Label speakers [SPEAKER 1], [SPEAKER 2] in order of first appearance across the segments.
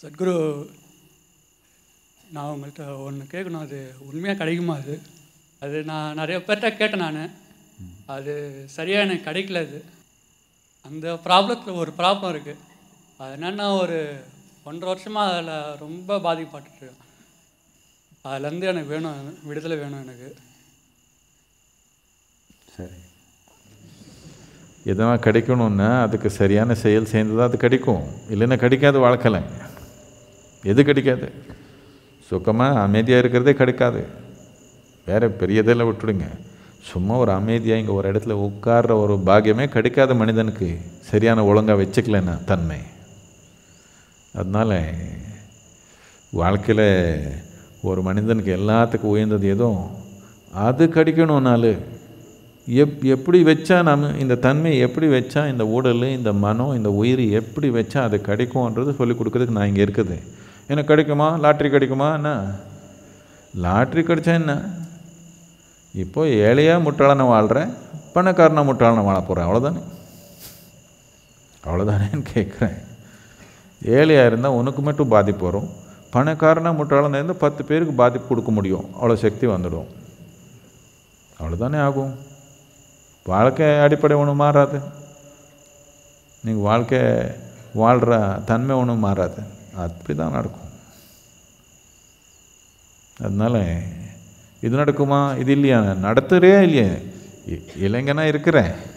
[SPEAKER 1] சத்குரு நான் உங்கள்கிட்ட ஒன்று கேட்கணும் அது உண்மையாக கிடைக்குமா அது? அது நான் நிறைய பேர்கிட்ட கேட்டேன் நான். அது சரியாக எனக்கு கிடைக்கல அது. அந்த ப்ராப்ளத்தில் ஒரு ப்ராப்ளம் இருக்குது அது என்னென்னா ஒரு ஒன்றரை வருஷமாக அதில் ரொம்ப பாதிக்கப்பட்டுருக்கேன் அதுலேருந்து எனக்கு வேணும் விடுதலை வேணும் எனக்கு.
[SPEAKER 2] சரி. எதனா கிடைக்கணும்னா அதுக்கு சரியான செயல் சேர்ந்து தான் அது கிடைக்கும். இல்லைன்னா கிடைக்காது வாழ்க்கலை எது கிடைக்காது. சுகமாக அமைதியாக இருக்கிறதே கிடைக்காது. வேறு பெரியதெல்லாம் விட்டுடுங்க. சும்மா ஒரு அமைதியாக இங்கே ஒரு இடத்துல உட்கார்ற ஒரு பாக்கியமே கிடைக்காத மனிதனுக்கு சரியான ஒழுங்காக வச்சுக்கலன்னா தன்மை. அதனால் வாழ்க்கையில் ஒரு மனிதனுக்கு எல்லாத்துக்கும் உயர்ந்தது எதுவும் அது கிடைக்கணும்னாலு எப் எப்படி வச்சா நம்ம இந்த தன்மை எப்படி வச்சா இந்த உடல் இந்த மனம் இந்த உயிர் எப்படி வச்சா அது கிடைக்கும்ன்றது சொல்லிக் கொடுக்கறதுக்கு நான் இங்கே இருக்குது. எனக்கு கிடைக்குமா? லாட்ரி கிடைக்குமா? என்ன? லாட்ரி கிடைச்சா என்ன? இப்போ ஏழையாக முட்டாளனை வாழ்கிறேன் பணக்காரனா முட்டாளனை வாழ போகிறேன் அவ்வளோதானே அவ்வளோதானேன்னு கேட்குறேன். ஏழையாக இருந்தால் உனக்கு மட்டும் பாதிப்பு வரும் பணக்காரனாக முட்டாளனா இருந்தால் பத்து பேருக்கு பாதிப்பு கொடுக்க முடியும் அவ்வளோ சக்தி வந்துடும். அவ்வளோதானே ஆகும்? வாழ்க்கை அடிப்படை ஒன்றும் மாறாது. நீங்கள் வாழ்க்கை வாழ்கிற தன்மை ஒன்றும் மாறாது. அப்படி தான் நடக்கும். அதனால் இது நடக்குமா? இது இல்லையா? நடத்துகிறே இல்லையே. இ- இருக்கிறேன்.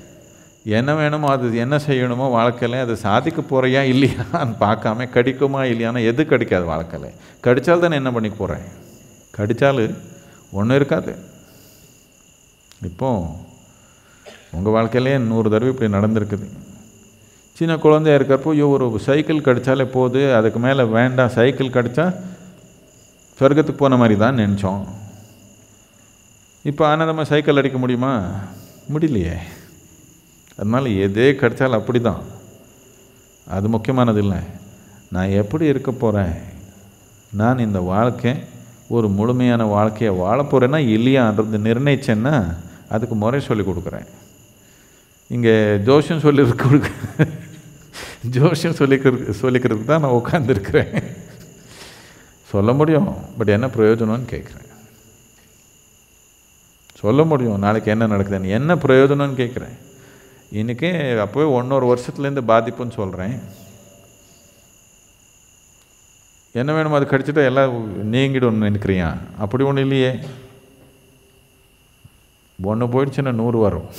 [SPEAKER 2] என்ன வேணுமோ அது என்ன செய்யணுமோ வாழ்க்கையில் அது சாதிக்க போகிறியா இல்லையான்னு பார்க்காம கடிக்குமா இல்லையானா எது கிடைக்காது வாழ்க்கையில். கடித்தால் தானே என்ன பண்ணி போகிறேன் கடித்தாலும் ஒன்றும் இருக்காது. இப்போது உங்கள் வாழ்க்கையிலே நூறு தடவை இப்படி நடந்திருக்குது. சின்ன குழந்தையா இருக்கிறப்போ ஐயோ ஒரு சைக்கிள் கிடைச்சாலே போகுது அதுக்கு மேலே வேண்டாம் சைக்கிள் கிடைச்சா சொர்க்கத்துக்கு போன மாதிரி தான் நினச்சோம். இப்போ ஆனந்தமாக சைக்கிள் அடிக்க முடியுமா? முடியலையே. அதனால் எதே கிடைச்சாலும் அப்படி தான் அது முக்கியமானது இல்லை நான் எப்படி இருக்க போகிறேன் நான் இந்த வாழ்க்கை ஒரு முழுமையான வாழ்க்கையை வாழ போகிறேன்னா இல்லையான்றது நிர்ணயிச்சேன்னா அதுக்கு முறை சொல்லி கொடுக்குறேன். இங்கே ஜோஷியம் சொல்லி கொடுக்க ஜோஷியம் சொல்லிக்கிறது சொல்லிக்கிறதுக்கு தான் நான் உட்காந்துருக்கிறேன் சொல்ல முடியும் பட் என்ன பிரயோஜனம்னு கேட்குறேன். சொல்ல முடியும் நாளைக்கு என்ன நடக்குதுன்னு. என்ன பிரயோஜனம்னு கேட்குறேன். இன்றைக்கி அப்போவே ஒன்றொரு வருஷத்துலேருந்து பாதிப்புன்னு சொல்கிறேன் என்ன வேணுமோ அது கடிச்சிட்டா எல்லாம் நீங்கிடும் நினைக்கிறியா? அப்படி ஒன்றும் இல்லையே. ஒன்று போயிடுச்சுன்னா நூறு வரும்.